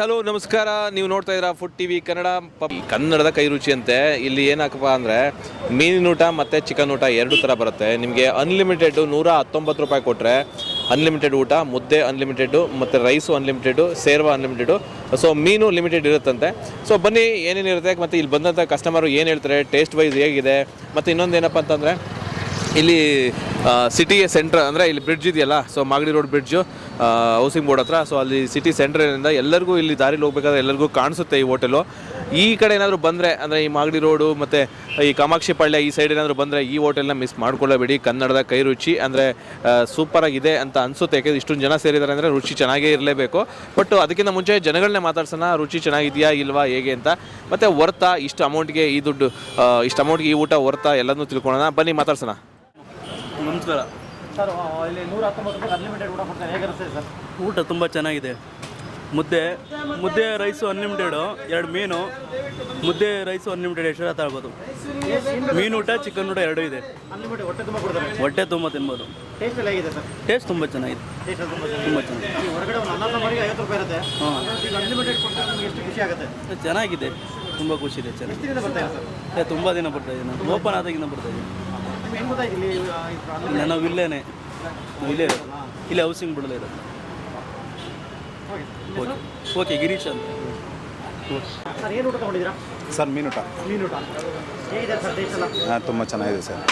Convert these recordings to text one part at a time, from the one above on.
Hello, ನಮಸ್ಕಾರ. ನೀವು ನೋಡ್ತಾ ಇದ್ದೀರಾ ಫುಡ್ ಟಿವಿ ಕನ್ನಡ. ಕನ್ನಡದ ಕೈ ರುಚಿ ಅಂತೆ ಇಲ್ಲಿ ಏನಕ್ಕಪ್ಪ ಅಂದರೆ ಮೀನಿನ ಊಟ ಮತ್ತು ಚಿಕನ್ ಊಟ ಎರಡು ಥರ ಬರುತ್ತೆ. ನಿಮಗೆ ಅನ್ಲಿಮಿಟೆಡ್ ನೂರ ಹತ್ತೊಂಬತ್ತು ರೂಪಾಯಿ ಕೊಟ್ಟರೆ ಅನ್ಲಿಮಿಟೆಡ್ ಊಟ, ಮುದ್ದೆ ಅನ್ಲಿಮಿಟೆಡು ಮತ್ತು rice unlimited serve unlimited so ಮೀನು ಲಿಮಿಟೆಡ್ ಇರುತ್ತಂತೆ. ಸೊ ಬನ್ನಿ ಏನೇನಿರುತ್ತೆ ಮತ್ತು ಇಲ್ಲಿ ಬಂದಂಥ ಕಸ್ಟಮರು ಏನು ಹೇಳ್ತಾರೆ ಟೇಸ್ಟ್ ವೈಸ್ ಹೇಗಿದೆ, ಮತ್ತು ಇನ್ನೊಂದು ಏನಪ್ಪ ಅಂತಂದರೆ ಇಲ್ಲಿ ಸಿಟಿಯ ಸೆಂಟ್ರ್ ಅಂದರೆ ಇಲ್ಲಿ ಬ್ರಿಡ್ಜ್ ಇದೆಯಲ್ಲ so Magadi road bridge housing board ಹತ್ರ. ಸೊ ಅಲ್ಲಿ ಸಿಟಿ ಸೆಂಟ್ರಿಂದ ಎಲ್ಲರಿಗೂ ಇಲ್ಲಿ ದಾರಿಲಿ ಹೋಗ್ಬೇಕಾದ್ರೆ ಎಲ್ಲರಿಗೂ ಕಾಣಿಸುತ್ತೆ ಈ ಹೋಟೆಲು ಈ ಕಡೆ ಏನಾದರೂ ಬಂದರೆ, ಅಂದರೆ ಈ ಮಾಗಡಿ ರೋಡು ಮತ್ತು ಈ ಕಾಮಾಕ್ಷಿ ಪಾಳ್ಯ ಈ ಸೈಡ್ ಏನಾದರೂ ಬಂದರೆ ಈ ಹೋಟೆಲ್ನ ಮಿಸ್ ಮಾಡ್ಕೊಳ್ಳಬೇಡಿ. ಕನ್ನಡದ ಕೈ ರುಚಿ, ಅಂದರೆ ಸೂಪರಾಗಿದೆ ಅಂತ ಅನಿಸುತ್ತೆ. ಯಾಕೆಂದರೆ ಇಷ್ಟೊಂದು ಜನ ಸೇರಿದ್ದಾರೆ ಅಂದರೆ ರುಚಿ ಚೆನ್ನಾಗೇ ಇರಲೇಬೇಕು. ಬಟ್ ಅದಕ್ಕಿಂತ ಮುಂಚೆ ಜನಗಳನ್ನೇ ಮಾತಾಡ್ಸೋಣ, ರುಚಿ ಚೆನ್ನಾಗಿದೆಯಾ ಇಲ್ವಾ, ಹೇಗೆ ಅಂತ. ಮತ್ತು ವರ್ತಾ, ಇಷ್ಟು ಅಮೌಂಟ್ಗೆ ಈ ದುಡ್ಡು ಇಷ್ಟು ಅಮೌಂಟ್ಗೆ ಈ ಊಟ, ವರ್ತಾ ಎಲ್ಲದನ್ನೂ ತಿಳ್ಕೊಳ್ಳೋಣ. ಬನ್ನಿ, ಮಾತಾಡ್ಸೋಣ. ನಮಸ್ಕಾರ ಸರ್ ಇಲ್ಲಿ ನೂರ ಹತ್ತೊಂಬತ್ತು ರೂಪಾಯಿ ಅನ್ಲಿಮಿಟೆಡ್ ಊಟ ಕೊಡ್ತಾರೆ. ಹೇಗಿರುತ್ತೆ ಸರ್? ಊಟ ತುಂಬ ಚೆನ್ನಾಗಿದೆ. ಮುದ್ದೆ ಮುದ್ದೆ ರೈಸು ಅನ್ಲಿಮಿಟೆಡು ಎರಡು ಮೀನು ಮುದ್ದೆ ರೈಸು ಅನ್ಲಿಮಿಟೆಡ್ ಎಷ್ಟು ತಗೊಳ್ಬೋದು? ಮೀನು ಊಟ ಚಿಕನ್ ಊಟ ಎರಡೂ ಇದೆ. ಅನ್ಲಿಮಿಟೆಡ್ ಹೊಟ್ಟೆ ತುಂಬ ಕೊಡ್ತಾರೆ. ಹೊಟ್ಟೆ ತುಂಬ ತಿನ್ಬೋದು. ಟೇಸ್ಟ್ ಎಲ್ಲ ಹೇಗಿದೆ ಸರ್? ಟೇಸ್ಟ್ ತುಂಬ ಚೆನ್ನಾಗಿದೆ. ಟೇಸ್ಟ್ ತುಂಬ ತುಂಬ ಚೆನ್ನಾಗಿದೆ. ಈ ಹೊರಗಡೆ ಒಂದು ಅನ್ನ ಸಾಂಬಾರಿಗೆ ಐವತ್ತು ರೂಪಾಯಿ ಇರುತ್ತೆ. ಹಾಂ. ಈಗ ಅನ್ಲಿಮಿಟೆಡ್ ಕೊಟ್ಟರೆ ನಮಗೆ ಎಷ್ಟು ಖುಷಿ ಆಗುತ್ತೆ? ಚೆನ್ನಾಗಿದೆ. ತುಂಬ ಖುಷಿ ಇದೆ ಚೆನ್ನಾಗಿ ಎಷ್ಟಿಂದ ಬರ್ತಾ ಇದೆ ಸರ್? ಏ, ತುಂಬ ದಿನ ಬರ್ತಾ ಇದ್ದೀನಿ ಓಪನ್ ಆದಾಗಿಂದ ಬರ್ತಾ ಇದೆ ನಿಮ್ಗೆ ಹೆಂಗೆ ಗೊತ್ತಾಯ್ತು ಇಲ್ಲಿ ನಾವು ಇಲ್ಲೇನೆ. ನಾವು ಇಲ್ಲೇ ಇರೋದು ಇಲ್ಲೇ ಹೌಸಿಂಗ್ ಬಿಡಲೇ ಇರೋದು ಓಕೆ. ಓಕೆ ಗಿರೀಶ್ ಅಂತ. ಸರ್ ಏನು ಊಟ ತೊಗೊಂಡಿದ್ದೀರಾ? ಸರ್ ಮೀನುಟ ಮೀನು ಊಟ. ಹೇಗಿದೆ ಸರ್ ಟೇಸ್ಟ್ ಎಲ್ಲ? ತುಂಬ ಚೆನ್ನಾಗಿದೆ ಸರ್.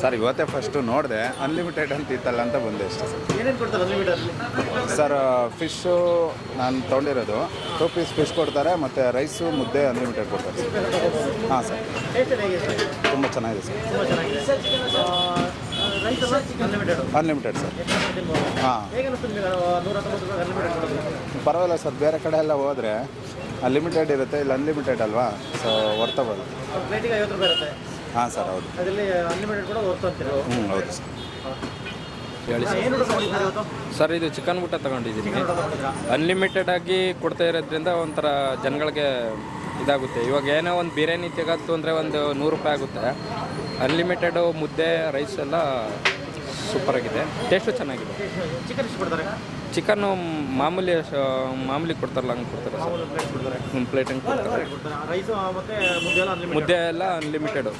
ಸರ್ ಇವತ್ತೇ ಫಸ್ಟು ನೋಡಿದೆ. ಅನ್ಲಿಮಿಟೆಡ್ ಅಂತ ಇತ್ತಲ್ಲ ಅಂತ ಬಂದೆ ಅಷ್ಟೇ. ಸರ್ ಏನೇನು ಕೊಡ್ತಾರೆ ಅನ್ಲಿಮಿಟೆಡಲ್ಲಿ ಸರ್ ಫಿಶ್ಶು ನಾನು ತೊಗೊಂಡಿರೋದು. ಟೂ ಪೀಸ್ ಫಿಶ್ ಕೊಡ್ತಾರೆ ಮತ್ತು ರೈಸು ಮುದ್ದೆ ಅನ್ಲಿಮಿಟೆಡ್ ಕೊಡ್ತಾರೆ ಸರ್. ಹಾಂ ಸರ್. ತುಂಬ ಚೆನ್ನಾಗಿದೆ ಸರ್. ಅನ್ಲಿಮಿಟೆಡು ಸರ್ ಹಾಂ. ಪರವಾಗಿಲ್ಲ ಸರ್ ಬೇರೆ ಕಡೆ ಎಲ್ಲ ಹೋದರೆ ಲಿಮಿಟೆಡ್ ಇರುತ್ತೆ ಇಲ್ಲಿ ಅನ್ಲಿಮಿಟೆಡ್ ಅಲ್ವಾ? ಸೊ ವರ್ತಬಲ್ ಹಾಂ ಸರ್ ಹೌದು. ಅದರಲ್ಲಿ ಅನ್ಲಿಮಿಟೆಡ್ ಕೂಡ ವರ್ತು ಅಂತೀರಾ ಹ್ಞೂ ಹೌದು ಸರ್. ಹೇಳಿ ಸರ್, ಏನು ಊಟ ತಗೊಂಡಿದ್ದೀರಾ ಇವತ್ತು? ಸರ್ ಇದು ಚಿಕನ್ ಊಟ ತಗೊಂಡಿದ್ದೀನಿ. ಅನ್ಲಿಮಿಟೆಡ್ ಆಗಿ ಕೊಡ್ತಾ ಇರೋದ್ರಿಂದ ಒಂಥರ ಜನಗಳಿಗೆ ಇದಾಗುತ್ತೆ. ಇವಾಗ ಏನೋ ಒಂದು ಬಿರಿಯಾನಿ ತೆಗತ್ತು ಅಂದರೆ ಒಂದು ನೂರು ರೂಪಾಯಿ ಆಗುತ್ತೆ. ಅನ್ಲಿಮಿಟೆಡು ಮುದ್ದೆ ರೈಸ್ ಎಲ್ಲ ಸೂಪರ್ ಆಗಿದೆ. ಟೇಸ್ಟು ಚೆನ್ನಾಗಿದೆ. ಚಿಕನ್ ಕೊಡ್ತಾರೆ? ಚಿಕನ್ನು ಮಾಮೂಲಿ ಮಾಮೂಲಿ ಕೊಡ್ತಾರಲ್ಲ ಹಂಗೆ ಕೊಡ್ತಾರೆ ಸರ್. ಪ್ಲೇಟ್ ಒಂದು ಪ್ಲೇಟ್ ಹಂಗೆ ಕೊಡ್ತಾರೆ. ಮುದ್ದೆ ಎಲ್ಲ ಅನ್ಲಿಮಿಟೆಡು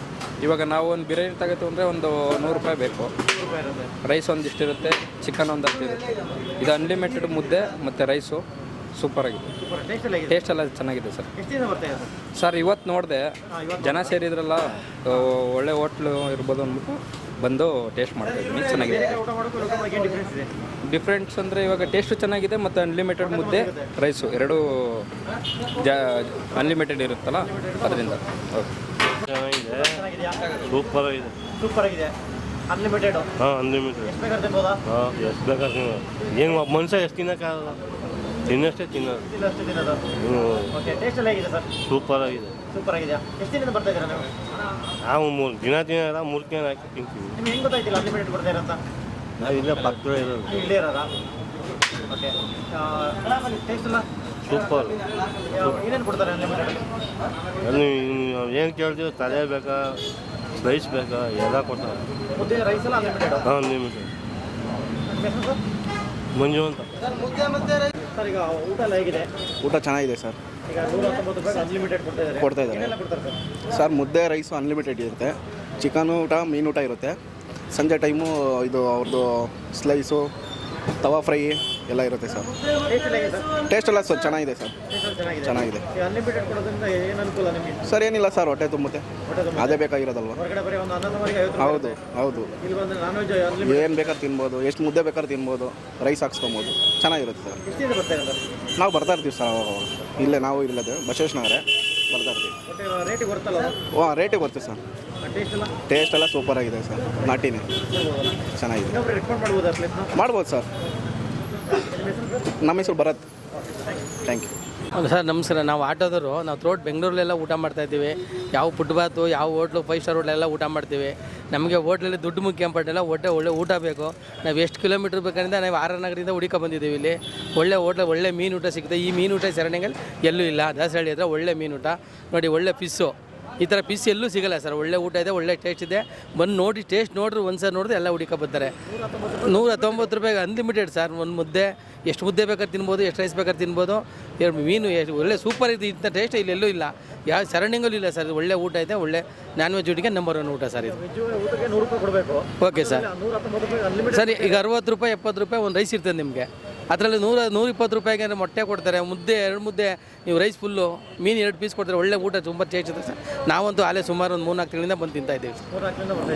ಇವಾಗ ನಾವು ಒಂದು ಬಿರಿಯಾನಿ ತಗೋತೀವಿ ಅಂದರೆ ಒಂದು ನೂರು ರೂಪಾಯಿ ಬೇಕು. ರೈಸ್ ಒಂದಿಷ್ಟು ಇರುತ್ತೆ. ಚಿಕನ್ ಒಂದಷ್ಟು ಇರುತ್ತೆ ಇದು ಅನ್ಲಿಮಿಟೆಡ್ ಮುದ್ದೆ ಮತ್ತು ರೈಸು ಸೂಪರ್ ಆಗಿದೆ. ಸೂಪರ್ ಟೇಸ್ಟ್ ಎಲ್ಲ ಚೆನ್ನಾಗಿದೆ ಸರ್ ಸರ್ ಇವತ್ತು ನೋಡಿದೆ ಜನ ಸೇರಿದ್ರಲ್ಲ ಒಳ್ಳೆ ಹೋಟ್ಲು ಇರ್ಬೋದು ಅಂದ್ಬಿಟ್ಟು ಬಂದು ಟೇಸ್ಟ್ ಮಾಡ್ತಾ ಇದ್ದೀನಿ. ಚೆನ್ನಾಗಿದೆ. ಡಿಫ್ರೆನ್ಸ್ ಅಂದರೆ ಇವಾಗ ಟೇಸ್ಟು ಚೆನ್ನಾಗಿದೆ ಮತ್ತು ಅನ್ಲಿಮಿಟೆಡ್ ಮುದ್ದೆ ರೈಸು ಎರಡೂ ಜ ಅನ್ಲಿಮಿಟೆಡ್ ಇರುತ್ತಲ್ಲ ಅದರಿಂದ. ಓಕೆ ಚೆನ್ನಾಗಿದೆ. ಸೂಪರ್ ಆಗಿದೆ. ಸೂಪರ್ ಆಗಿದೆ. ಅನ್ಲಿಮಿಟೆಡ್ ಹಾಂ ಅನ್ಲಿಮಿಟೆಡ್ ಎಷ್ಟು ಬೇಕಾದ್ರೆ ತಿನ್ಬೋದಾ? ಹಾಂ ಎಷ್ಟು ಬೇಕಾದ್ರೆ ಏನು ಮನುಷ್ಯ ಎಷ್ಟು ತಿನ್ನೋಕ್ಕಾಗಲ್ಲ. ತಿನ್ನಷ್ಟೇ ತಿನ್ನೋದು. ಇಲ್ಲ ಅಷ್ಟು ತಿನ್ನೋದು? ಹ್ಞೂ ಓಕೆ ಟೇಸ್ಟ್ ಎಲ್ಲ ಹೇಗಿದೆ ಸರ್? ಸೂಪರ್ ಆಗಿದೆ. ಸೂಪರ್ ಆಗಿದೆಯಾ ಎಷ್ಟು ದಿನದಿಂದ ಬರ್ತಾ ಇದ್ದೀರಾ ನೀವು? ನಾವು ಮೂರು ದಿನ ತಿನ್ನೋದ ಮೂರು ದಿನ ಹಾಕಿ ತಿಂತೀವಿ. ನಿಮ್ಗೆ ಹೆಂಗೆ ಗೊತ್ತಾಯ್ತಿಲ್ಲ ಅನ್ಲಿಮಿಟೆಡ್ ಬರ್ತಾ ಇರೋಂತ? ನಾವು ಇಲ್ಲೇ ಪಕ್ಕದ ಇರೋದು. ನೀವು ಇಲ್ಲೇ ಇರೋದಾ? ಓಕೆ ಟೇಸ್ಟ್ ಎಲ್ಲ? ಸೂಪರ್ ಏನೇನು ಕೊಡ್ತಾರೆ ಅನ್ಲಿಮಿಟೆಡ್ ಅಲ್ಲಿ? ಏನು ಕೇಳ್ತೀವಿ ತಲೆ ಬೇಕಾ ರೈಸ್ ಬೇಕಾ ಎಲ್ಲ ಕೊಡ್ತಾರೆ. ಮುದ್ದೆ ರೈಸ್ ಎಲ್ಲ ಅನ್ಲಿಮಿಟೆಡ್ ಹಾಂ ಮಂಜು ಅಂತ. ಸರ್ ಈಗ ಊಟ ಎಲ್ಲ ಹೇಗಿದೆ? ಊಟ ಚೆನ್ನಾಗಿದೆ ಸರ್. ಈಗ ನೂರ ಹತ್ತೊಂಬತ್ತು ರೂಪಾಯಿ ಅನ್ಲಿಮಿಟೆಡ್ ಕೊಡ್ತಾ ಇದ್ದಾರೆ. ಕೊಡ್ತಾ ಇದ್ದಾರೆ. ಏನೆಲ್ಲ ಕೊಡ್ತಾರೆ ಸರ್? ಸರ್ ಮುದ್ದೆ ರೈಸು ಅನ್ಲಿಮಿಟೆಡ್ ಇರುತ್ತೆ. ಚಿಕನ್ ಊಟ ಮೀನು ಊಟ ಇರುತ್ತೆ. ಸಂಜೆ ಟೈಮು ಇದು ಅವ್ರದ್ದು ಸ್ಲೈಸು ತವಾ ಫ್ರೈ ಎಲ್ಲ ಇರುತ್ತೆ ಸರ್. ಟೇಸ್ಟ್ ಎಲ್ಲ ಸರ್ ಚೆನ್ನಾಗಿದೆ ಸರ್. ಚೆನ್ನಾಗಿದೆ. ಸರ್ ಏನಿಲ್ಲ ಸರ್ ಹೊಟ್ಟೆ ತುಂಬುತ್ತೆ. ಅದೇ ಬೇಕಾಗಿರೋದಲ್ವಾ? ಹೌದು ಹೌದು. ಏನು ಬೇಕಾದ್ರೆ ತಿನ್ಬೋದು ಎಷ್ಟು ಮುದ್ದೆ ಬೇಕಾದ್ರೆ ತಿನ್ಬೋದು ರೈಸ್ ಹಾಕ್ಸ್ಕೊಬೋದು. ಚೆನ್ನಾಗಿರುತ್ತೆ ಸರ್. ನಾವು ಬರ್ತಾ ಇರ್ತೀವಿ ಸರ್ ಅವಾಗ. ಇಲ್ಲೇ ನಾವು ಇಲ್ಲದೆ ಬಸವೇಶ್ವರ ಬರ್ತಾ ಇರ್ತೀವಿ. ಹಾಂ ರೇಟಿಗೆ ಬರ್ತೀವಿ ಸರ್. ಟೇಸ್ಟ್ ಎಲ್ಲ? ಸೂಪರ್ ಆಗಿದೆ ಸರ್. ನಾಟಿನೇ. ಚೆನ್ನಾಗಿದೆ. ಮಾಡ್ಬೋದು ಸರ್. ನಮ್ಮ ಹೆಸರು ಭರತ್. ಥ್ಯಾಂಕ್ ಯು ಸರ್, ನಮಸ್ಕಾರ. ನಾವು ಆಟೋದವರು. ನಾವು ತ್ರೋಟ್ ಬೆಂಗಳೂರಲ್ಲೆಲ್ಲ ಊಟ ಮಾಡ್ತಾ ಇದ್ದೀವಿ. ಯಾವ ಫುಟ್ಬಾತು ಯಾವ ಹೋಟ್ಲು ಫೈವ್ ಸ್ಟಾರ್ ಹೋಟ್ಲೆಲ್ಲ ಊಟ ಮಾಡ್ತೀವಿ. ನಮಗೆ ಹೋಟ್ಲಲ್ಲಿ ದುಡ್ಡು ಮುಖ್ಯ ಪಟ್ಟೆಲ್ಲ ಹೊಟ್ಟೆ ಒಳ್ಳೆ ಊಟ ಬೇಕು. ನಾವು ಎಷ್ಟು ಕಿಲೋಮೀಟ್ರ್ ಬೇಕಂದ್ರೆ ನಾವು ಆರ್ ನಗರದಿಂದ ಹುಡುಕ ಬಂದಿದ್ದೀವಿ ಇಲ್ಲಿ. ಒಳ್ಳೆ ಹೋಟ್ಲ, ಒಳ್ಳೆ ಮೀನು ಊಟ ಸಿಗುತ್ತೆ. ಈ ಮೀನು ಊಟ ಸರಣಿಗಳು ಎಲ್ಲೂ ಇಲ್ಲ. ದಾಸಹಳ್ಳಿ ಹತ್ರ ಒಳ್ಳೆ ಮೀನು ಊಟ. ನೋಡಿ, ಒಳ್ಳೆ ಫಿಸ್ಸು ಈ ಥರ ಪೀಸ್ ಎಲ್ಲೂ ಸಿಗಲ್ಲ ಸರ್. ಒಳ್ಳೆ ಊಟ ಇದೆ ಒಳ್ಳೆ ಟೇಸ್ಟ್ ಇದೆ. ಬಂದು ನೋಡಿ ಟೇಸ್ಟ್ ನೋಡ್ರಿ ಒಂದು ಸರ್ ನೋಡಿದ್ರೆ ಎಲ್ಲ ಹುಡುಕ ಬರ್ತಾರೆ. ನೂರ ಹತ್ತೊಂಬತ್ತು ರೂಪಾಯಿಗೆ ಅನ್ಲಿಮಿಟೆಡ್ ಸರ್. ಒಂದು ಮುದ್ದೆ ಎಷ್ಟು ಮುದ್ದೆ ಬೇಕಾದ್ರೆ ತಿನ್ಬೋದು ಎಷ್ಟು ರೈಸ್ ಬೇಕಾದ್ರೆ ತಿನ್ಬೋದು. ಎರಡು ಮೀನು ಎಷ್ಟು ಒಳ್ಳೆ ಸೂಪರ್ ಇದೆ ಇಂಥ ಟೇಸ್ಟ್ ಇಲ್ಲೆಲ್ಲೂ ಇಲ್ಲ. ಯಾವ ಸರೌಂಡಿಂಗಲ್ಲೂ ಇಲ್ಲ ಸರ್. ಒಳ್ಳೆ ಊಟ ಇದೆ ಒಳ್ಳೆ ನಾನ್ ವೆಜ್ ಊಟಿಗೆ ನಂಬರ್ ಒನ್ ಊಟ ಸರ್ ಇದು. ಊಟಕ್ಕೆ ಓಕೆ ಸರ್ ಸರಿ ಈಗ ಅರವತ್ತು ರೂಪಾಯಿ ಎಪ್ಪತ್ತು ರೂಪಾಯಿ ಒಂದು ರೈಸ್ ಇರ್ತದೆ ನಿಮಗೆ. ಅದರಲ್ಲಿ ನೂರ, ನೂರಿಪ್ಪತ್ತು ರೂಪಾಯಿಗೆ ಅಂದರೆ ಮೊಟ್ಟೆ ಕೊಡ್ತಾರೆ, ಮುದ್ದೆ, ಎರಡು ಮುದ್ದೆ, ನೀವು ರೈಸ್ ಫುಲ್ಲು ಮೀನು ಎರಡು ಪೀಸ್ ಕೊಡ್ತಾರೆ, ಒಳ್ಳೆ ಊಟ ತುಂಬ ಇದೆ ಸರ್. ನಾವಂತೂ ಅಲ್ಲೇ ಸುಮಾರು ಒಂದು ಮೂರು ನಾಲ್ಕು ತಿಂಗಳಿಂದ ಬಂದು ತಿಂತಾ ಇದ್ದೀವಿ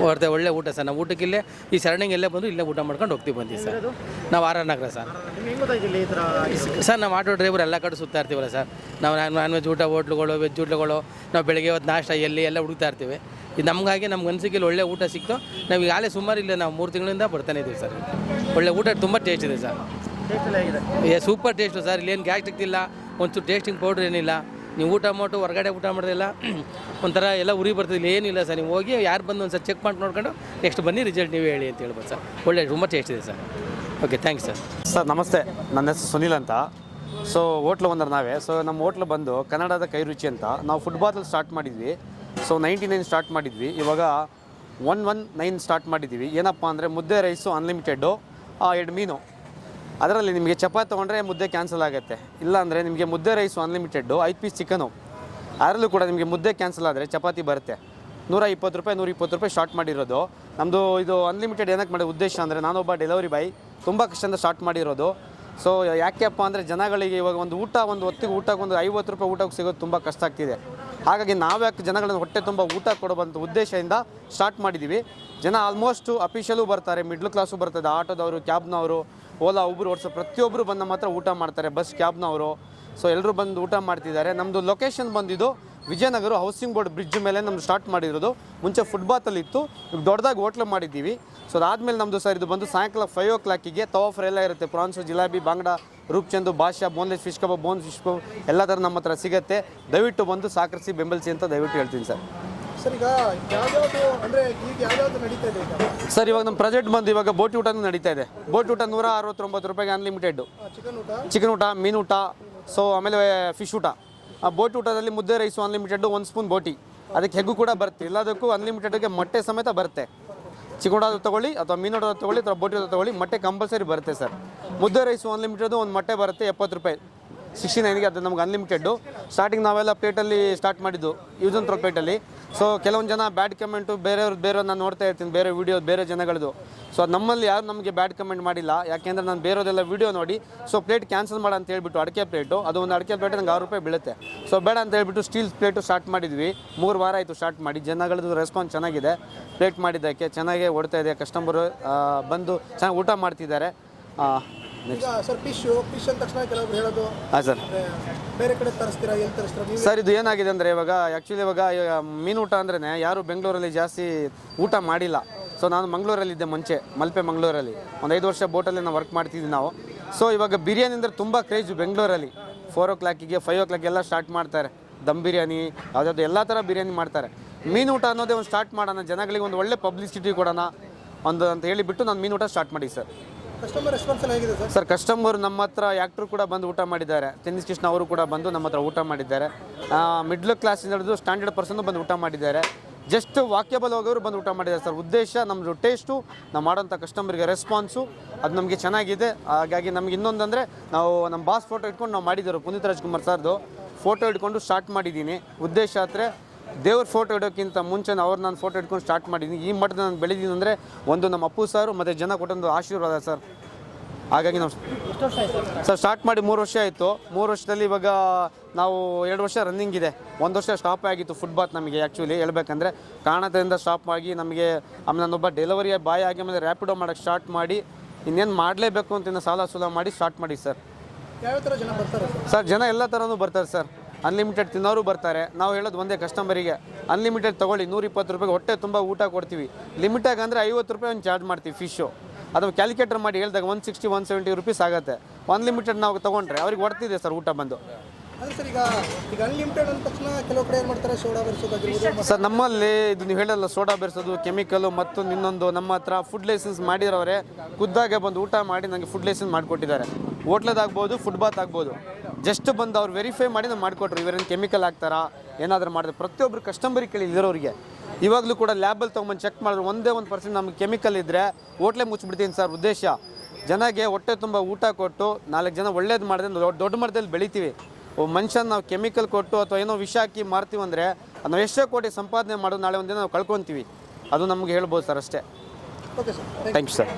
ಹೊರತೆ ಒಳ್ಳೆ ಊಟ ಸರ್. ನಾವು ಊಟಕ್ಕಿಲ್ಲೇ ಈ ಸರಣಿಂಗ್ ಎಲ್ಲೇ ಬಂದು ಇಲ್ಲೇ ಊಟ ಮಾಡ್ಕೊಂಡು ಹೋಗ್ತೀವಿ ಬಂದೀವಿ ಸರ್. ನಾವು ಆರ್ ನಗರ ಸರ್. ಸರ್, ನಾವು ಆಟೋ ಡ್ರೈವರ್ ಎಲ್ಲ ಕಡೆ ಸುತ್ತಾ ಇರ್ತೀವಲ್ಲ ಸರ್. ನಾವು ನಾನ್ ವೆಜ್ ಊಟ, ಹೋಟ್ಲುಗಳು ವೆಜ್ ಊಟಗಳು, ನಾವು ಬೆಳಗ್ಗೆ ಹೊತ್ತು ನಾಷ್ಟ, ಎಲ್ಲಿ ಎಲ್ಲ ಹುಡುಕ್ತಾ ಇರ್ತೀವಿ. ಇದು ನಮಗಾಗಿ ನಮ್ಗೆ ಮನಸ್ಸಿಗೆ ಒಳ್ಳೆ ಊಟ ಸಿಕ್ತು. ನಾವು ಈಗಾಗಲೇ ಸುಮಾರು ಇಲ್ಲ ನಾವು ಮೂರು ತಿಂಗಳಿಂದ ಬರ್ತಾನೆ ಇದ್ದೀವಿ ಸರ್. ಒಳ್ಳೆ ಊಟ ತುಂಬ ಟೇಸ್ಟ್ ಇದೆ ಸರ್. ಏ ಸೂಪರ್ ಟೇಸ್ಟು ಸರ್ ಇಲ್ಲೇನು ಗ್ಯಾಸ್ ಇಲ್ಲ ಒಂಚೂರು ಟೇಸ್ಟಿಂಗ್ ಪೌಡ್ರ್ ಏನಿಲ್ಲ. ನೀವು ಊಟ ಮಾಡ್ಬಿಟ್ಟು ಹೊರಗಡೆ ಊಟ ಮಾಡೋದಿಲ್ಲ ಒಂಥರ ಎಲ್ಲ ಉರಿ ಬರ್ತದೆ. ಇಲ್ಲಿ ಏನಿಲ್ಲ ಸರ್ ನೀವು ಹೋಗಿ ಯಾರು ಬಂದು ಒಂದು ಸರ್ ಚೆಕ್ ಮಾಡಿ ನೋಡ್ಕೊಂಡು ನೆಕ್ಸ್ಟ್ ಬನ್ನಿ ರಿಸಲ್ಟ್ ನೀವು ಹೇಳಿ ಅಂತ ಹೇಳ್ಬೋದು ಸರ್ ಒಳ್ಳೆ ತುಂಬ ಟೇಸ್ಟ್ ಇದೆ sir okay thanks sir sir ನಮಸ್ತೆ. ನನ್ನ ಹೆಸರು ಸುನಿಲ್ ಅಂತ. ಸೊ ಹೋಟ್ಲು ಬಂದ್ರೆ ನಾವೇ. ಸೊ ನಮ್ಮ ಹೋಟ್ಲು ಬಂದು ಕನ್ನಡದ ಕೈ ರುಚಿ ಅಂತ ನಾವು ಫುಟ್ಬಾಲ್ ಸ್ಟಾರ್ಟ್ ಮಾಡಿದ್ವಿ. ಸೊ ನೈಂಟಿ ನೈನ್ ಸ್ಟಾರ್ಟ್ ಮಾಡಿದ್ವಿ. ಇವಾಗ ಒನ್ ಒನ್ ನೈನ್ ಸ್ಟಾರ್ಟ್ ಮಾಡಿದ್ದೀವಿ. ಏನಪ್ಪ ಅಂದರೆ ಮುದ್ದೆ ರೈಸು ಅನ್ಲಿಮಿಟೆಡ್ಡು ಎರಡು ಮೀನು. ಅದರಲ್ಲಿ ನಿಮಗೆ ಚಪಾತಿ ತೊಗೊಂಡ್ರೆ ಮುದ್ದೆ ಕ್ಯಾನ್ಸಲ್ ಆಗುತ್ತೆ. ಇಲ್ಲಾಂದರೆ ನಿಮಗೆ ಮುದ್ದೆ ರೈಸು ಅನ್ಲಿಮಿಟೆಡ್ಡು ಐದು ಪೀಸ್ ಚಿಕನು ಅದರಲ್ಲೂ ಕೂಡ ನಿಮಗೆ ಮುದ್ದೆ ಕ್ಯಾನ್ಸಲ್ ಆದರೆ ಚಪಾತಿ ಬರುತ್ತೆ. ನೂರ ಇಪ್ಪತ್ತು ರೂಪಾಯಿ, ನೂರ ಇಪ್ಪತ್ತು ರೂಪಾಯಿ ಸ್ಟಾರ್ಟ್ ಮಾಡಿರೋದು. ನಮ್ಮದು ಇದು ಅನ್ಲಿಮಿಟೆಡ್ ಏನಕ್ಕೆ ಮಾಡೋ ಉದ್ದೇಶ ಅಂದರೆ ನಾನೊಬ್ಬ ಡೆಲಿವರಿ ಬಾಯ್ ತುಂಬ ಕಷ್ಟದಿಂದ ಸ್ಟಾರ್ಟ್ ಮಾಡಿರೋದು. ಸೊ ಯಾಕೆಪ್ಪ ಅಂದರೆ ಜನಗಳಿಗೆ ಇವಾಗ ಒಂದು ಊಟ, ಒಂದು ಹೊತ್ತಿಗೆ ಊಟಕ್ಕೆ ಒಂದು ಐವತ್ತು ರೂಪಾಯಿ ಊಟಕ್ಕೆ ಸಿಗೋದು ತುಂಬ ಕಷ್ಟ ಆಗ್ತಿದೆ. ಹಾಗಾಗಿ ನಾವ್ಯಾಕೆ ಜನಗಳನ್ನು ಹೊಟ್ಟೆ ತುಂಬ ಊಟ ಕೊಡುವಂಥ ಉದ್ದೇಶದಿಂದ ಸ್ಟಾರ್ಟ್ ಮಾಡಿದ್ದೀವಿ ಜನ ಆಲ್ಮೋಸ್ಟು ಅಫಿಷಿಯಲು ಬರ್ತಾರೆ ಮಿಡ್ಲ್ ಕ್ಲಾಸು ಬರ್ತದೆ, ಆಟೋದವರು, ಕ್ಯಾಬ್ನವರು, ಓಲಾ ಒಬ್ಬರು ಓಡಿಸೋ ಪ್ರತಿಯೊಬ್ಬರು ಬಂದ ಮಾತ್ರ ಊಟ ಮಾಡ್ತಾರೆ ಬಸ್ ಕ್ಯಾಬ್ನವರು. ಸೊ ಎಲ್ಲರೂ ಬಂದು ಊಟ ಮಾಡ್ತಿದ್ದಾರೆ. ನಮ್ಮದು ಲೊಕೇಶನ್ ಬಂದಿದ್ದು ವಿಜಯನಗರ ಹೌಸಿಂಗ್ ಬೋರ್ಡ್ ಬ್ರಿಡ್ಜ್ ಮೇಲೆ ನಮ್ದು ಸ್ಟಾರ್ಟ್ ಮಾಡಿರೋದು. ಮುಂಚೆ ಫುಟ್ಬಾತಲ್ಲಿ ಇತ್ತು ಈಗ ದೊಡ್ಡದಾಗಿ ಹೋಟ್ಲು ಮಾಡಿದ್ದೀವಿ. ಸೊ ಅದಾದಮೇಲೆ ನಮ್ಮದು ಸರ್ ಇದು ಬಂದು ಸಾಯಂಕಾಲ ಫೈವ್ ಓ ಕ್ಲಾಕಿಗೆ ತವಾ ಫ್ರೈ ಎಲ್ಲ ಇರುತ್ತೆ. Prawns jalebi, bangda rupchand basa boneless fish kebab bone fish kebab ಎಲ್ಲ ಥರ ನಮ್ಮ ಹತ್ರ ಸಿಗುತ್ತೆ. ದಯವಿಟ್ಟು ಬಂದು ಸಾಕರಿಸಿ ಬೆಂಬಲಿಸಿ ಅಂತ ದಯವಿಟ್ಟು ಹೇಳ್ತೀನಿ ಸರ್ ಸರ್ ಇವಾಗ ನಮ್ಮ ಪ್ರಾಜೆಕ್ಟ್ ಬಂದು ಇವಾಗ ಬೋಟಿ ಊಟನೂ ನಡೀತಾ ಇದೆ. ಬೋಟ್ ಊಟ ನೂರ ಅರವತ್ತೊಂಬತ್ತು ರೂಪಾಯಿಗೆ ಅನ್ಲಿಮಿಟೆಡ್ ಚಿಕನ್ ಊಟ? ಚಿಕನ್ ಊಟ ಮೀನು ಊಟ ಸೊ ಆಮೇಲೆ ಫಿಶ್ ಊಟ. ಆ ಬೋಟ್ ಊಟದಲ್ಲಿ ಮುದ್ದೆ ರೈಸು ಅನ್ಲಿಮಿಟೆಡ್ ಒಂದು ಸ್ಪೂನ್ ಬೋಟಿ. ಅದಕ್ಕೆ ಹೆಗ್ಗು ಕೂಡ ಬರುತ್ತೆ. ಎಲ್ಲದಕ್ಕೂ ಅನ್ಲಿಮಿಟೆಡ್ಗೆ ಮೊಟ್ಟೆ ಸಮೇತ ಬರುತ್ತೆ. ಚಿಕನ್ ಊಟ ತೊಗೊಳ್ಳಿ ಅಥವಾ ಮೀನು ಊಟ ತೊಗೊಳ್ಳಿ ಅಥವಾ ಬೋಟಿ ಊಟ ತೊಗೊಳ್ಳಿ ಮೊಟ್ಟೆ ಕಂಪಲ್ಸರಿ ಬರುತ್ತೆ ಸರ್. ಮುದ್ದೆ ರೈಸು ಅನ್ಲಿಮಿಟೆಡ್ ಒಂದು ಮೊಟ್ಟೆ ಬರುತ್ತೆ ಎಪ್ಪತ್ತು ರೂಪಾಯಿ. ಸಿಕ್ಸ್ಟಿ ನೈನ್ಗೆ ಅದು ನಮ್ಗೆ ಅನ್ಲಿಮಿಟೆಡ್ಡು ಸ್ಟಾರ್ಟಿಂಗ್ ನಾವೆಲ್ಲ ಪ್ಲೇಟಲ್ಲಿ ಸ್ಟಾರ್ಟ್ ಮಾಡಿದ್ದು ಯೂಸ್ ಥ್ರೋ ಪ್ಲೇಟಲ್ಲಿ ಸೊ ಕೆಲವೊಂದು ಜನ ಬ್ಯಾಡ್ ಕಮೆಂಟು ಬೇರೆಯವ್ರು ಬೇರೆ ನಾನು ನೋಡ್ತಾ ಇರ್ತೀನಿ, ಬೇರೆ ವೀಡಿಯೋ ಬೇರೆ ಜನಗಳದು. ಸೊ ನಮ್ಮಲ್ಲಿ ಯಾರು ನಮಗೆ ಬ್ಯಾಡ್ ಕಮೆಂಟ್ ಮಾಡಿಲ್ಲ. ಯಾಕೆಂದರೆ ನಾನು ಬೇರೆದೆಲ್ಲ ವೀಡಿಯೋ ನೋಡಿ ಸೊ ಪ್ಲೇಟ್ ಕ್ಯಾನ್ಸಲ್ ಮಾಡ ಅಂತ ಹೇಳ್ಬಿಟ್ಟು ಅಡಿಕೆ ಪ್ಲೇಟು ಅದು ಒಂದು ಅಡಿಕೆ ಪ್ಲೇಟ್ ನಂಗೆ ಆರು ರೂಪಾಯಿ ಬೀಳುತ್ತೆ. ಸೊ ಬೇಡ ಅಂತ ಹೇಳ್ಬಿಟ್ಟು ಸ್ಟೀಲ್ ಪ್ಲೇಟು ಸ್ಟಾರ್ಟ್ ಮಾಡಿದ್ವಿ. ಮೂರು ವಾರ ಆಯಿತು ಸ್ಟಾರ್ಟ್ ಮಾಡಿ ಜನಗಳದ್ದು ರೆಸ್ಪಾನ್ಸ್ ಚೆನ್ನಾಗಿದೆ. ಪ್ಲೇಟ್ ಮಾಡಿದ್ದಕ್ಕೆ, ಚೆನ್ನಾಗೇ ಓಡ್ತಾ ಇದೆ ಕಸ್ಟಮರು ಬಂದು ಚೆನ್ನಾಗಿ ಊಟ ಮಾಡ್ತಿದ್ದಾರೆ. ಈಗ ಸರ್ ಫಿಶ್ ಫಿಶ್ ಅಂದ ತಕ್ಷಣ ಕೆಲವೊಬ್ರು ಹೇಳೋದು ಹಾಂ ಸರ್. ಅಂದ್ರೆ ಬೇರೆ ಕಡೆ ತರಿಸ್ತೀರಾ ಎಲ್ಲಿ ತರಿಸ್ತೀರಾ ನೀವು? ಸರ್ ಇದು ಏನಾಗಿದೆ ಅಂದರೆ ಇವಾಗ ಆ್ಯಕ್ಚುಲಿ ಇವಾಗ ಮೀನು ಊಟ ಅಂದ್ರೆ ಯಾರು ಬೆಂಗಳೂರಲ್ಲಿ ಜಾಸ್ತಿ ಊಟ ಮಾಡಿಲ್ಲ. ಸೊ ನಾನು ಮಂಗಳೂರಲ್ಲಿದ್ದೆ ಮುಂಚೆ ಮಲ್ಪೆ ಮಂಗಳೂರಲ್ಲಿ. ಒಂದು ಐದು ವರ್ಷ ಬೋಟಲ್ಲಿ ನಾವು ವರ್ಕ್ ಮಾಡ್ತಿದ್ವಿ ನಾವು. ಸೊ ಇವಾಗ ಬಿರಿಯಾನಿ ಅಂದರೆ ತುಂಬ ಕ್ರೇಜು ಬೆಂಗಳೂರಲ್ಲಿ. ಫೋರ್ ಓ ಕ್ಲಾಕಿಗೆ ಫೈವ್ ಓ ಕ್ಲಾಕ್ ಎಲ್ಲ ಸ್ಟಾರ್ಟ್ ಮಾಡ್ತಾರೆ. ದಮ್ ಬಿರಿಯಾನಿ ಯಾವುದಾದ್ರು ಎಲ್ಲ ಥರ ಬಿರಿಯಾನಿ ಮಾಡ್ತಾರೆ. ಮೀನು ಊಟ ಅನ್ನೋದೇ ಒಂದು ಸ್ಟಾರ್ಟ್ ಮಾಡೋಣ ಜನಗಳಿಗೆ ಒಂದು ಒಳ್ಳೆ ಪಬ್ಲಿಸಿಟಿ ಕೊಡೋಣ ಒಂದು ಅಂತ ಹೇಳಿಬಿಟ್ಟು ನಾನು ಮೀನು ಊಟ ಸ್ಟಾರ್ಟ್ ಮಾಡಿ ಸರ್. ಸರ್? ಕಸ್ಟಮರ್ ನಮ್ಮ ಹತ್ರ ಆ್ಯಕ್ಟ್ರು ಕೂಡ ಬಂದು ಊಟ ಮಾಡಿದ್ದಾರೆ. ತೆನ್ನಿಸ್ ಕೃಷ್ಣ ಅವರು ಕೂಡ ಬಂದು ನಮ್ಮ ಹತ್ರ ಊಟ ಮಾಡಿದ್ದಾರೆ. ಮಿಡ್ಲ್ ಕ್ಲಾಸಿಂದ ಹಿಡಿದು ಸ್ಟ್ಯಾಂಡರ್ಡ್ ಪರ್ಸನ್ ಬಂದು ಊಟ ಮಾಡಿದ್ದಾರೆ. ಜಸ್ಟ್ ವಾಕ್ಯಬಲ್ ಹೋಗೋರು ಬಂದು ಊಟ ಮಾಡಿದ್ದಾರೆ ಸರ್. ಉದ್ದೇಶ ನಮ್ಮದು ಟೇಸ್ಟು ನಾವು ಮಾಡೋಂಥ ಕಸ್ಟಮರ್ಗೆ ರೆಸ್ಪಾನ್ಸು ಅದು ನಮಗೆ ಚೆನ್ನಾಗಿದೆ. ಹಾಗಾಗಿ ನಮ್ಗೆ ಇನ್ನೊಂದಂದರೆ ನಾವು ನಮ್ಮ ಬಾಸ್ ಫೋಟೋ ಇಟ್ಕೊಂಡು ನಾವು ಮಾಡಿದ್ದಾರೆ ಪುನೀತ್ ರಾಜ್ಕುಮಾರ್ ಸರ್ದು ಫೋಟೋ ಇಟ್ಕೊಂಡು ಸ್ಟಾರ್ಟ್ ಮಾಡಿದ್ದೀನಿ. ಉದ್ದೇಶ ಆದರೆ ದೇವ್ರ ಫೋಟೋ ಇಡೋಕ್ಕಿಂತ ಮುಂಚೆ ಅವ್ರು ನಾನು ಫೋಟೋ ಇಟ್ಕೊಂಡು ಸ್ಟಾರ್ಟ್ ಮಾಡಿದ್ದೀನಿ ಈ ಮಟ್ಟದ ನಾನು ಬೆಳೆದಿದ್ದೀನಿ ಅಂದರೆ ಒಂದು ನಮ್ಮ ಅಪ್ಪು ಸರ್ ಮತ್ತು ಜನ ಕೊಟ್ಟೊಂದು ಆಶೀರ್ವಾದ ಸರ್. ಹಾಗಾಗಿ ನಾವು ಸರ್? ಸ್ಟಾರ್ಟ್ ಮಾಡಿ ಮೂರು ವರ್ಷ ಆಯಿತು. ಮೂರು ವರ್ಷದಲ್ಲಿ ಇವಾಗ ನಾವು ಎರಡು ವರ್ಷ ರನ್ನಿಂಗ್ ಇದೆ. ಒಂದು ವರ್ಷ ಸ್ಟಾಪ್ ಆಗಿತ್ತು ಫುಟ್ಬಾತ್ ನಮಗೆ ಆ್ಯಕ್ಚುಲಿ ಹೇಳ್ಬೇಕಂದ್ರೆ. ಕಾರಣದಿಂದ ಸ್ಟಾಪ್ ಆಗಿ ನಮಗೆ ಆಮೇಲೆ ಒಬ್ಬ ಡೆಲಿವರಿ ಬಾಯ್ ಆಗಿ ಆಮೇಲೆ ರ್ಯಾಪಿಡೋ ಮಾಡೋಕ್ಕೆ ಸ್ಟಾರ್ಟ್ ಮಾಡಿ ಇನ್ನೇನು ಮಾಡಲೇಬೇಕು ಅಂತ ಸಾಲ ಸೂಲ ಮಾಡಿ ಸ್ಟಾರ್ಟ್ ಮಾಡಿ ಸರ್. ಸರ್? ಜನ ಎಲ್ಲ ಥರನೂ ಬರ್ತಾರೆ ಸರ್. ಅನ್ಲಿಮಿಟೆಡ್ ತಿನ್ನೋರು ಬರ್ತಾರೆ. ನಾವು ಹೇಳೋದು ಒಂದೇ ಕಸ್ಟಮರಿಗೆ ಅನ್ಲಿಮಿಟೆಡ್ ತೊಗೊಳ್ಳಿ, ನೂರಿಪ್ಪತ್ತು ರೂಪಾಯಿಗೆ ಹೊಟ್ಟೆ ತುಂಬ ಊಟ ಕೊಡ್ತೀವಿ. ಲಿಮಿಟಾಗಿ ಅಂದರೆ ಐವತ್ತು ರೂಪಾಯಿ ಒಂದು ಚಾರ್ಜ್ ಮಾಡ್ತೀವಿ ಫಿಶು ಅದು ಕ್ಯಾಲ್ಕುಲೇಟರ್ ಮಾಡಿ ಹೇಳಿದಾಗ one sixty one seventy rupees ಆಗುತ್ತೆ. ಅನ್ಲಿಮಿಟೆಡ್ ನಾವು ತೊಗೊಂಡ್ರೆ, ಅವ್ರಿಗೆ ಹೊಡ್ತಿದೆ ಸರ್ ಊಟ ಬಂದು. ಸರ್ ನಮ್ಮಲ್ಲಿ ಇದು ನೀವು ಹೇಳಲ್ಲ ಸೋಡಾ ಬೆರೆಸೋದು ಕೆಮಿಕಲು ಮತ್ತು ಇನ್ನೊಂದು ನಮ್ಮ ಹತ್ರ ಫುಡ್ ಲೈಸೆನ್ಸ್ ಮಾಡಿರೋರೆ ಖುದ್ದಾಗೆ ಬಂದು ಊಟ ಮಾಡಿ ನನಗೆ ಫುಡ್ ಲೈಸೆನ್ಸ್ ಮಾಡಿಕೊಟ್ಟಿದ್ದಾರೆ. ಹೋಟ್ಲದಾಗ್ಬೋದು ಫುಡ್ ಬಾತ್ ಆಗ್ಬೋದು. ಜಸ್ಟ್ ಬಂದು ಅವ್ರು ವೆರಿಫೈ ಮಾಡಿ ನಾವು ಮಾಡಿಕೊಟ್ರು. ಇವರೇನು ಕೆಮಿಕಲ್ ಹಾಕ್ತಾರಾ ಏನಾದರೂ ಮಾಡಿದ್ರೆ. ಪ್ರತಿಯೊಬ್ಬರು ಕಸ್ಟಮರಿಗೆ ಕೇಳಿ ಇರೋರಿಗೆ. ಇವಾಗಲೂ ಕೂಡ ಲ್ಯಾಬಲ್ಲಿ ತೊಗೊಂಬಂದು ಚೆಕ್ ಮಾಡಿದ್ರು ಒಂದೇ ಒಂದು ಪರ್ಸೆಂಟ್ ನಮಗೆ ಕೆಮಿಕಲ್ ಇದ್ದರೆ ಹೋಟ್ಲೇ ಮುಚ್ಚಿಬಿಡ್ತೀನಿ ಸರ್ ಉದ್ದೇಶ. ಜನಗೆ ಹೊಟ್ಟೆ ತುಂಬ ಊಟ ಕೊಟ್ಟು ನಾಲ್ಕು ಜನ ಒಳ್ಳೇದು ಮಾಡಿದ್ರೆ ದೊಡ್ಡ ದೊಡ್ಡ ಮಟ್ಟದಲ್ಲಿ ಬೆಳಿತೀವಿ. ಮನುಷ್ಯನ ನಾವು ಕೆಮಿಕಲ್ ಕೊಟ್ಟು ಅಥವಾ ಏನೋ ವಿಷ ಹಾಕಿ ಮಾರ್ತೀವಿ ಅಂದರೆ ನಾವು ಎಷ್ಟೇ ಕೋಟಿ ಸಂಪಾದನೆ ಮಾಡೋದು ನಾಳೆ ಒಂದಿನ ನಾವು ಕಳ್ಕೊತೀವಿ. ಅದು ನಮಗೆ ಹೇಳ್ಬೋದು ಸರ್ ಅಷ್ಟೇ. Okay sir thank you sir